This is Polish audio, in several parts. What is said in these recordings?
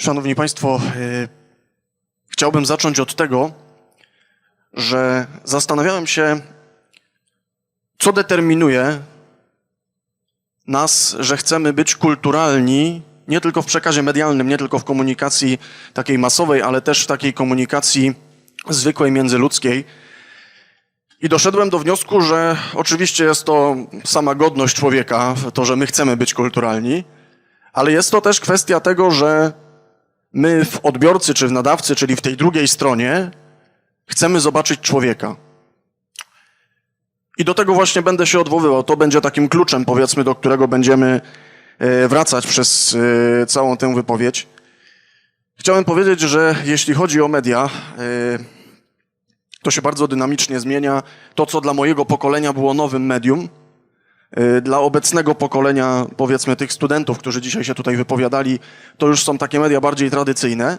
Szanowni Państwo, y, chciałbym zacząć od tego, że zastanawiałem się, co determinuje nas, że chcemy być kulturalni, nie tylko w przekazie medialnym, nie tylko w komunikacji takiej masowej, ale też w takiej komunikacji zwykłej, międzyludzkiej. I doszedłem do wniosku, że oczywiście jest to sama godność człowieka, to, że my chcemy być kulturalni, ale jest to też kwestia tego, że my w odbiorcy czy w nadawcy, czyli w tej drugiej stronie, chcemy zobaczyć człowieka. I do tego właśnie będę się odwoływał. To będzie takim kluczem, powiedzmy, do którego będziemy e, wracać przez e, całą tę wypowiedź. Chciałem powiedzieć, że jeśli chodzi o media, e, to się bardzo dynamicznie zmienia. To, co dla mojego pokolenia było nowym medium, dla obecnego pokolenia, powiedzmy, tych studentów, którzy dzisiaj się tutaj wypowiadali, to już są takie media bardziej tradycyjne.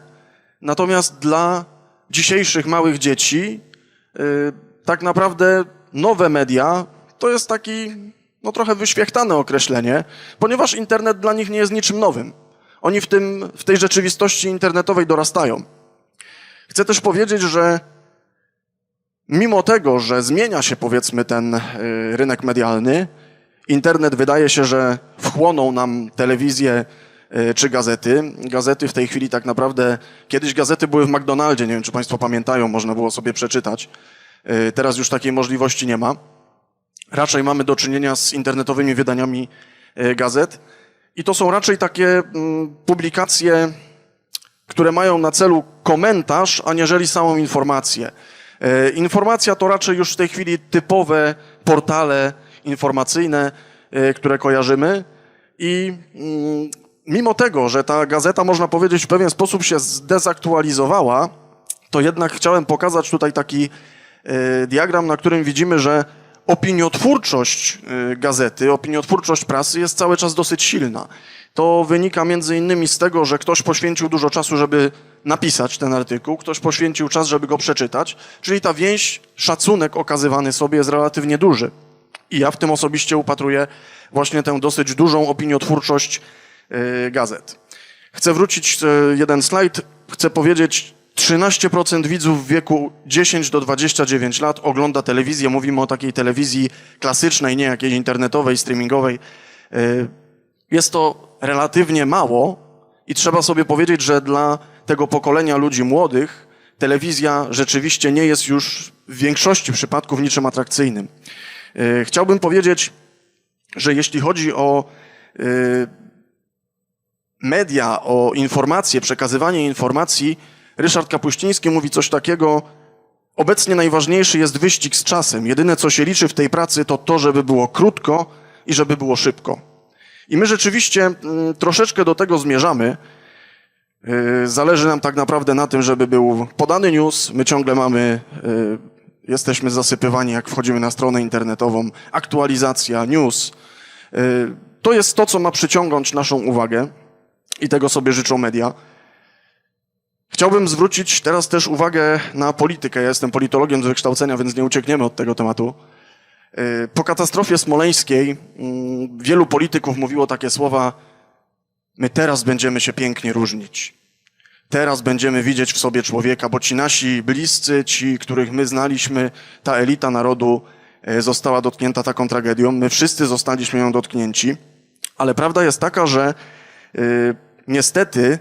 Natomiast dla dzisiejszych małych dzieci, y, tak naprawdę nowe media to jest taki, no trochę wyświechtane określenie, ponieważ internet dla nich nie jest niczym nowym. Oni w, tym, w tej rzeczywistości internetowej dorastają. Chcę też powiedzieć, że mimo tego, że zmienia się powiedzmy ten y, rynek medialny, internet wydaje się, że wchłonął nam telewizję y, czy gazety. Gazety w tej chwili tak naprawdę, kiedyś gazety były w McDonaldzie, nie wiem czy Państwo pamiętają, można było sobie przeczytać. Y, Teraz już takiej możliwości nie ma. Raczej mamy do czynienia z internetowymi wydaniami y, gazet. I to są raczej takie mm, publikacje, które mają na celu komentarz, aniżeli samą informację. E, Informacja to raczej już w tej chwili typowe portale informacyjne, e, które kojarzymy. I mm, mimo tego, że ta gazeta, można powiedzieć, w pewien sposób się zdezaktualizowała, to jednak chciałem pokazać tutaj taki e, diagram, na którym widzimy, że opiniotwórczość e, gazety, opiniotwórczość prasy jest cały czas dosyć silna. To wynika między innymi z tego, że ktoś poświęcił dużo czasu, żeby napisać ten artykuł, ktoś poświęcił czas, żeby go przeczytać, czyli ta więź, szacunek okazywany sobie jest relatywnie duży. I ja w tym osobiście upatruję właśnie tę dosyć dużą opiniotwórczość e, gazet. Chcę wrócić e, jeden slajd. Chcę powiedzieć, 13% widzów w wieku 10 do 29 lat ogląda telewizję. Mówimy o takiej telewizji klasycznej, nie jakiejś internetowej, streamingowej. E, Jest to relatywnie mało i trzeba sobie powiedzieć, że dla tego pokolenia ludzi młodych telewizja rzeczywiście nie jest już w większości przypadków niczym atrakcyjnym. E, Chciałbym powiedzieć, że jeśli chodzi o e, media, o informacje, przekazywanie informacji, Ryszard Kapuściński mówi coś takiego, obecnie najważniejszy jest wyścig z czasem. Jedyne, co się liczy w tej pracy, to to, żeby było krótko i żeby było szybko. I my rzeczywiście mm, troszeczkę do tego zmierzamy. Yy, Zależy nam tak naprawdę na tym, żeby był podany news. My ciągle mamy, jesteśmy zasypywani, jak wchodzimy na stronę internetową, aktualizacja, news. Yy, To jest to, co ma przyciągnąć naszą uwagę i tego sobie życzą media. Chciałbym zwrócić teraz też uwagę na politykę. Ja jestem politologiem z wykształcenia, więc nie uciekniemy od tego tematu. Yy, Po katastrofie smoleńskiej mm, wielu polityków mówiło takie słowa: My teraz będziemy się pięknie różnić. Teraz będziemy widzieć w sobie człowieka, bo ci nasi bliscy, ci, których my znaliśmy, ta elita narodu e, została dotknięta taką tragedią. My wszyscy zostaliśmy ją dotknięci. Ale prawda jest taka, że y, niestety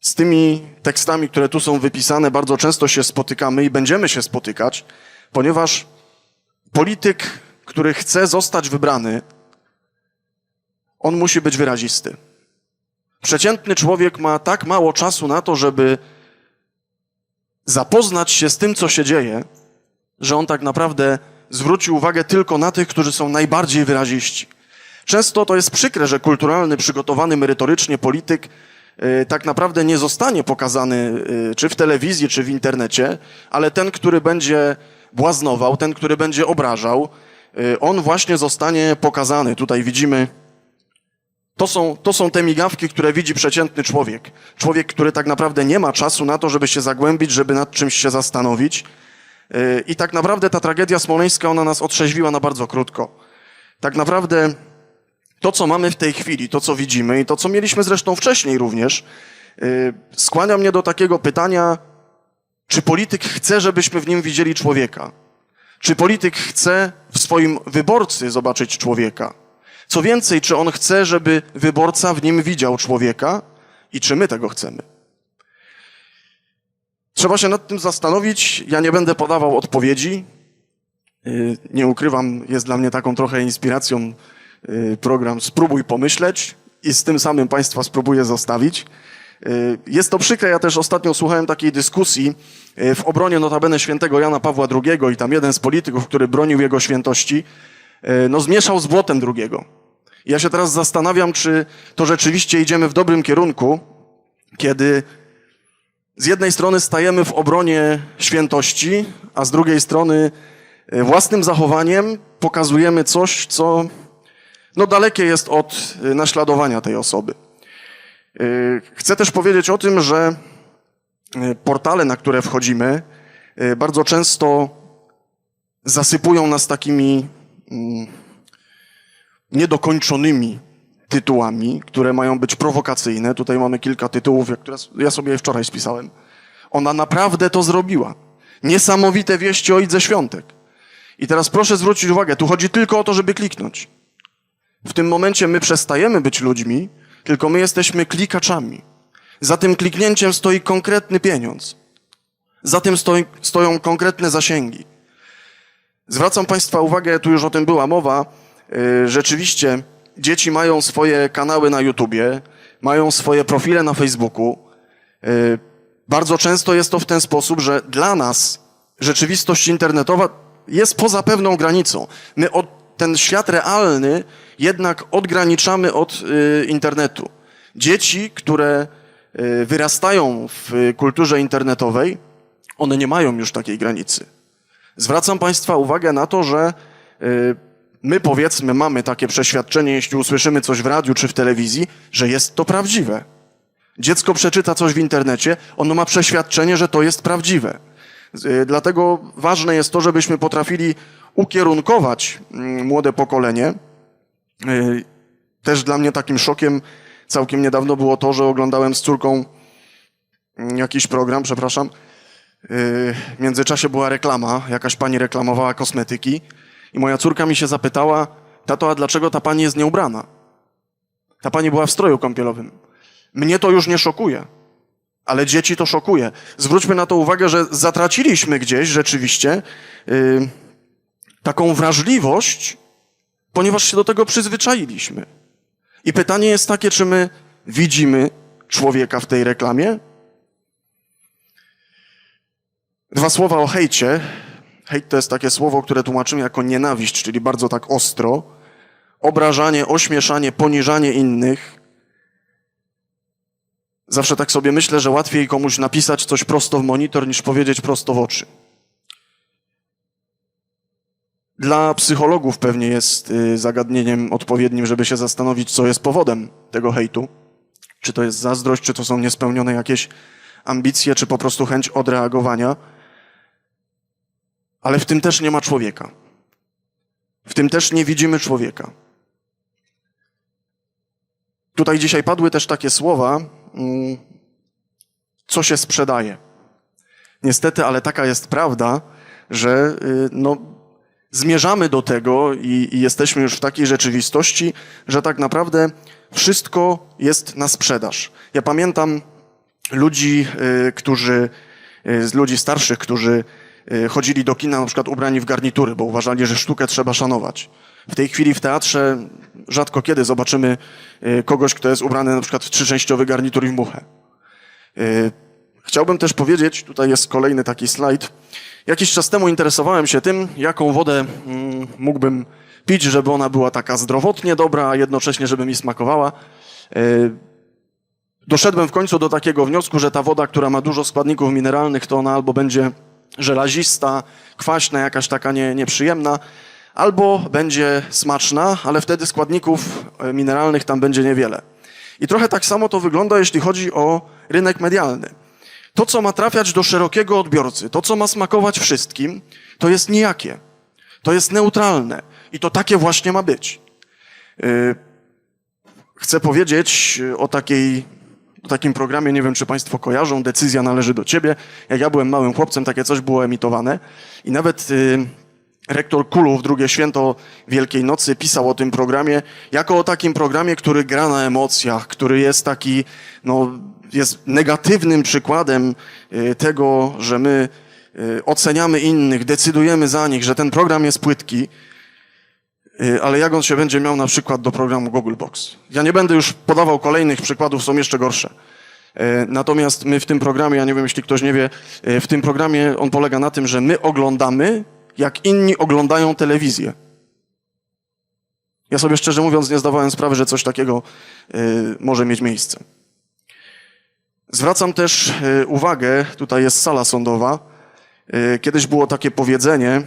z tymi tekstami, które tu są wypisane, bardzo często się spotykamy i będziemy się spotykać, ponieważ polityk, który chce zostać wybrany, on musi być wyrazisty. Przeciętny człowiek ma tak mało czasu na to, żeby zapoznać się z tym, co się dzieje, że on tak naprawdę zwróci uwagę tylko na tych, którzy są najbardziej wyraziści. Często to jest przykre, że kulturalny, przygotowany merytorycznie polityk y, tak naprawdę nie zostanie pokazany y, czy w telewizji, czy w internecie, ale ten, który będzie błaznował, ten, który będzie obrażał, y, on właśnie zostanie pokazany. Tutaj widzimy to są, to są te migawki, które widzi przeciętny człowiek. Człowiek, który tak naprawdę nie ma czasu na to, żeby się zagłębić, żeby nad czymś się zastanowić. Yy, I tak naprawdę ta tragedia smoleńska, ona nas otrzeźwiła na bardzo krótko. Tak naprawdę to, co mamy w tej chwili, to, co widzimy i to, co mieliśmy zresztą wcześniej również, y, skłania mnie do takiego pytania, czy polityk chce, żebyśmy w nim widzieli człowieka? Czy polityk chce w swoim wyborcy zobaczyć człowieka? Co więcej, czy on chce, żeby wyborca w nim widział człowieka i czy my tego chcemy? Trzeba się nad tym zastanowić. Ja nie będę podawał odpowiedzi. Yy, Nie ukrywam, jest dla mnie taką trochę inspiracją yy, program Spróbuj pomyśleć i z tym samym Państwa spróbuję zostawić. Yy, Jest to przykre, ja też ostatnio słuchałem takiej dyskusji w obronie notabene świętego Jana Pawła II i tam jeden z polityków, który bronił jego świętości, no zmieszał z błotem drugiego. Ja się teraz zastanawiam, czy to rzeczywiście idziemy w dobrym kierunku, kiedy z jednej strony stajemy w obronie świętości, a z drugiej strony e, własnym zachowaniem pokazujemy coś, co no, dalekie jest od e, naśladowania tej osoby. E, Chcę też powiedzieć o tym, że e, portale, na które wchodzimy, e, bardzo często zasypują nas takimi niedokończonymi tytułami, które mają być prowokacyjne. Tutaj mamy kilka tytułów, które ja sobie je wczoraj spisałem. Ona naprawdę to zrobiła. Niesamowite wieści o Idze Świątek. I teraz proszę zwrócić uwagę, tu chodzi tylko o to, żeby kliknąć. W tym momencie my przestajemy być ludźmi, tylko my jesteśmy klikaczami. Za tym kliknięciem stoi konkretny pieniądz. Za tym stoi, stoją konkretne zasięgi. Zwracam Państwa uwagę, tu już o tym była mowa, yy, rzeczywiście dzieci mają swoje kanały na YouTubie, mają swoje profile na Facebooku. Yy, Bardzo często jest to w ten sposób, że dla nas rzeczywistość internetowa jest poza pewną granicą. My od, ten świat realny jednak odgraniczamy od y, internetu. Dzieci, które y, wyrastają w kulturze internetowej, one nie mają już takiej granicy. Zwracam Państwa uwagę na to, że y, my powiedzmy mamy takie przeświadczenie, jeśli usłyszymy coś w radiu czy w telewizji, że jest to prawdziwe. Dziecko przeczyta coś w internecie, ono ma przeświadczenie, że to jest prawdziwe. Y, Dlatego ważne jest to, żebyśmy potrafili ukierunkować mm, młode pokolenie. Y, Też dla mnie takim szokiem całkiem niedawno było to, że oglądałem z córką mm, jakiś program, przepraszam. W międzyczasie była reklama, jakaś pani reklamowała kosmetyki i moja córka mi się zapytała, tato, a dlaczego ta pani jest nieubrana? Ta pani była w stroju kąpielowym. Mnie to już nie szokuje, ale dzieci to szokuje. Zwróćmy na to uwagę, że zatraciliśmy gdzieś rzeczywiście yy, taką wrażliwość, ponieważ się do tego przyzwyczailiśmy. I pytanie jest takie, czy my widzimy człowieka w tej reklamie? Dwa słowa o hejcie. Hejt to jest takie słowo, które tłumaczymy jako nienawiść, czyli bardzo tak ostro. Obrażanie, ośmieszanie, poniżanie innych. Zawsze tak sobie myślę, że łatwiej komuś napisać coś prosto w monitor, niż powiedzieć prosto w oczy. Dla psychologów pewnie jest y, zagadnieniem odpowiednim, żeby się zastanowić, co jest powodem tego hejtu. Czy to jest zazdrość, czy to są niespełnione jakieś ambicje, czy po prostu chęć odreagowania. Ale w tym też nie ma człowieka. W tym też nie widzimy człowieka. Tutaj dzisiaj padły też takie słowa, mm, co się sprzedaje. Niestety, ale taka jest prawda, że y, no, zmierzamy do tego i, i jesteśmy już w takiej rzeczywistości, że tak naprawdę wszystko jest na sprzedaż. Ja pamiętam ludzi, y, którzy, y, ludzi starszych, którzy chodzili do kina na przykład ubrani w garnitury, bo uważali, że sztukę trzeba szanować. W tej chwili w teatrze rzadko kiedy zobaczymy y, kogoś, kto jest ubrany na przykład w trzyczęściowy garnitur i w muchę. Y, Chciałbym też powiedzieć, tutaj jest kolejny taki slajd. Jakiś czas temu interesowałem się tym, jaką wodę mm, mógłbym pić, żeby ona była taka zdrowotnie dobra, a jednocześnie, żeby mi smakowała. Y, Doszedłem w końcu do takiego wniosku, że ta woda, która ma dużo składników mineralnych, to ona albo będzie żelazista, kwaśna, jakaś taka nie, nieprzyjemna, albo będzie smaczna, ale wtedy składników e, mineralnych tam będzie niewiele. I trochę tak samo to wygląda, jeśli chodzi o rynek medialny. To, co ma trafiać do szerokiego odbiorcy, to, co ma smakować wszystkim, to jest nijakie. To jest neutralne. I to takie właśnie ma być. Yy, Chcę powiedzieć o takiej o takim programie, nie wiem czy Państwo kojarzą, decyzja należy do Ciebie. Jak ja byłem małym chłopcem, takie coś było emitowane i nawet y, rektor Kulu w drugie święto Wielkiej Nocy pisał o tym programie jako o takim programie, który gra na emocjach, który jest taki, no, jest negatywnym przykładem y, tego, że my y, oceniamy innych, decydujemy za nich, że ten program jest płytki. Y, ale jak on się będzie miał na przykład do programu Google Box. Ja nie będę już podawał kolejnych przykładów, są jeszcze gorsze. Y, Natomiast my w tym programie, ja nie wiem, jeśli ktoś nie wie, y, w tym programie on polega na tym, że my oglądamy, jak inni oglądają telewizję. Ja sobie szczerze mówiąc nie zdawałem sprawy, że coś takiego może mieć miejsce. Zwracam też uwagę, tutaj jest sala sądowa. Kiedyś było takie powiedzenie,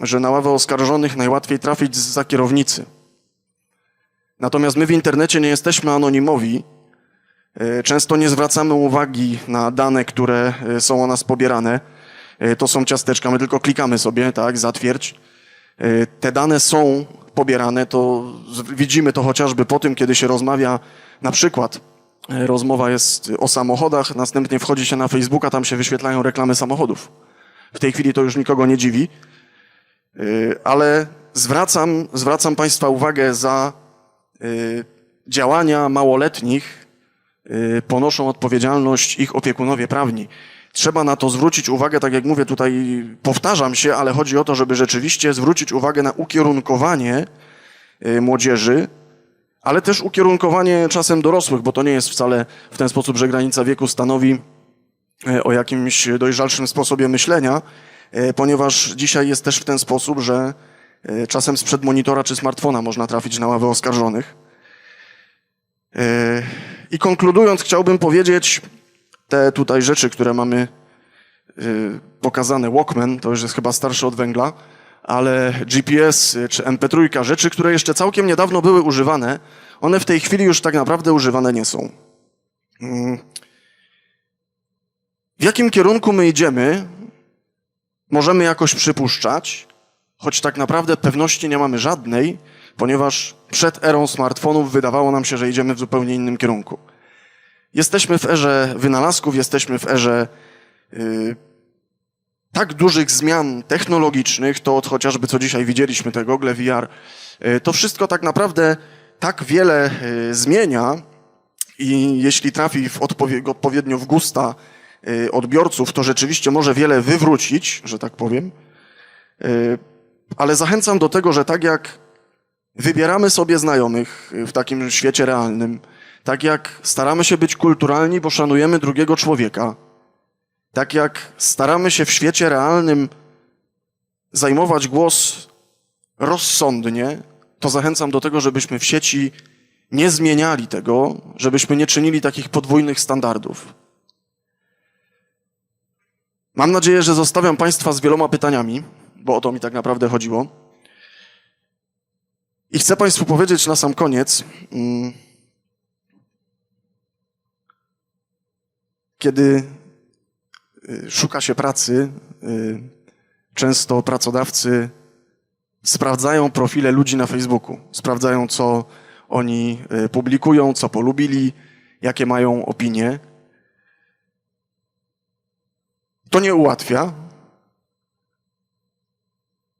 że na ławę oskarżonych najłatwiej trafić za kierownicy. Natomiast my w internecie nie jesteśmy anonimowi. Y, Często nie zwracamy uwagi na dane, które y, są o nas pobierane. Y, To są ciasteczka, my tylko klikamy sobie, tak, zatwierdź. Te dane są pobierane, to widzimy to chociażby po tym, kiedy się rozmawia, na przykład rozmowa jest o samochodach, następnie wchodzi się na Facebooka, tam się wyświetlają reklamy samochodów. W tej chwili to już nikogo nie dziwi, ale zwracam, zwracam Państwa uwagę za y, działania małoletnich, y, ponoszą odpowiedzialność ich opiekunowie prawni. Trzeba na to zwrócić uwagę, tak jak mówię tutaj, powtarzam się, ale chodzi o to, żeby rzeczywiście zwrócić uwagę na ukierunkowanie y, młodzieży, ale też ukierunkowanie czasem dorosłych, bo to nie jest wcale w ten sposób, że granica wieku stanowi o jakimś dojrzalszym sposobie myślenia, ponieważ dzisiaj jest też w ten sposób, że e, czasem sprzed monitora czy smartfona można trafić na ławę oskarżonych. E, I konkludując, chciałbym powiedzieć te tutaj rzeczy, które mamy e, pokazane. Walkman, to już jest chyba starszy od węgla, ale GPS czy MP3, rzeczy, które jeszcze całkiem niedawno były używane, one w tej chwili już tak naprawdę używane nie są. Mm. W jakim kierunku my idziemy, możemy jakoś przypuszczać, choć tak naprawdę pewności nie mamy żadnej, ponieważ przed erą smartfonów wydawało nam się, że idziemy w zupełnie innym kierunku. Jesteśmy w erze wynalazków, jesteśmy w erze y, tak dużych zmian technologicznych, to od chociażby co dzisiaj widzieliśmy, te gogle VR, y, to wszystko tak naprawdę tak wiele y, zmienia i jeśli trafi w odpowie- odpowiednio w gusta odbiorców, to rzeczywiście może wiele wywrócić, że tak powiem. Y, Ale zachęcam do tego, że tak jak wybieramy sobie znajomych y, w takim świecie realnym, tak jak staramy się być kulturalni, bo szanujemy drugiego człowieka, tak jak staramy się w świecie realnym zajmować głos rozsądnie, to zachęcam do tego, żebyśmy w sieci nie zmieniali tego, żebyśmy nie czynili takich podwójnych standardów. Mam nadzieję, że zostawiam Państwa z wieloma pytaniami, bo o to mi tak naprawdę chodziło. I chcę Państwu powiedzieć na sam koniec, mm, kiedy y, szuka się pracy, y, często pracodawcy sprawdzają profile ludzi na Facebooku, sprawdzają, co oni y, publikują, co polubili, jakie mają opinie. To nie ułatwia.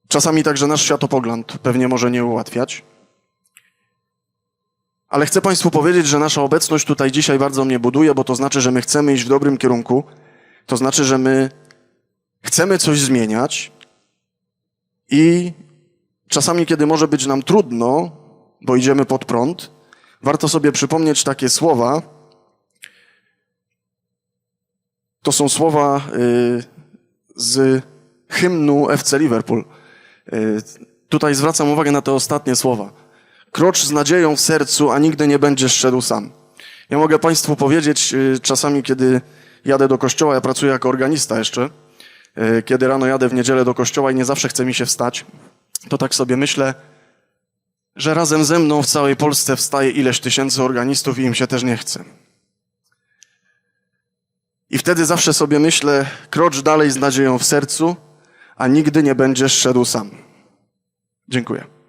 Czasami także nasz światopogląd pewnie może nie ułatwiać. Ale chcę Państwu powiedzieć, że nasza obecność tutaj dzisiaj bardzo mnie buduje, bo to znaczy, że my chcemy iść w dobrym kierunku. To znaczy, że my chcemy coś zmieniać i czasami, kiedy może być nam trudno, bo idziemy pod prąd, warto sobie przypomnieć takie słowa. To są słowa y, z hymnu FC Liverpool. Y, tutaj zwracam uwagę na te ostatnie słowa. Krocz z nadzieją w sercu, a nigdy nie będziesz szedł sam. Ja mogę Państwu powiedzieć, y, czasami, kiedy jadę do kościoła, ja pracuję jako organista jeszcze, kiedy rano jadę w niedzielę do kościoła i nie zawsze chce mi się wstać, to tak sobie myślę, że razem ze mną w całej Polsce wstaje ileś tysięcy organistów i im się też nie chce. I wtedy zawsze sobie myślę, krocz dalej z nadzieją w sercu, a nigdy nie będziesz szedł sam. Dziękuję.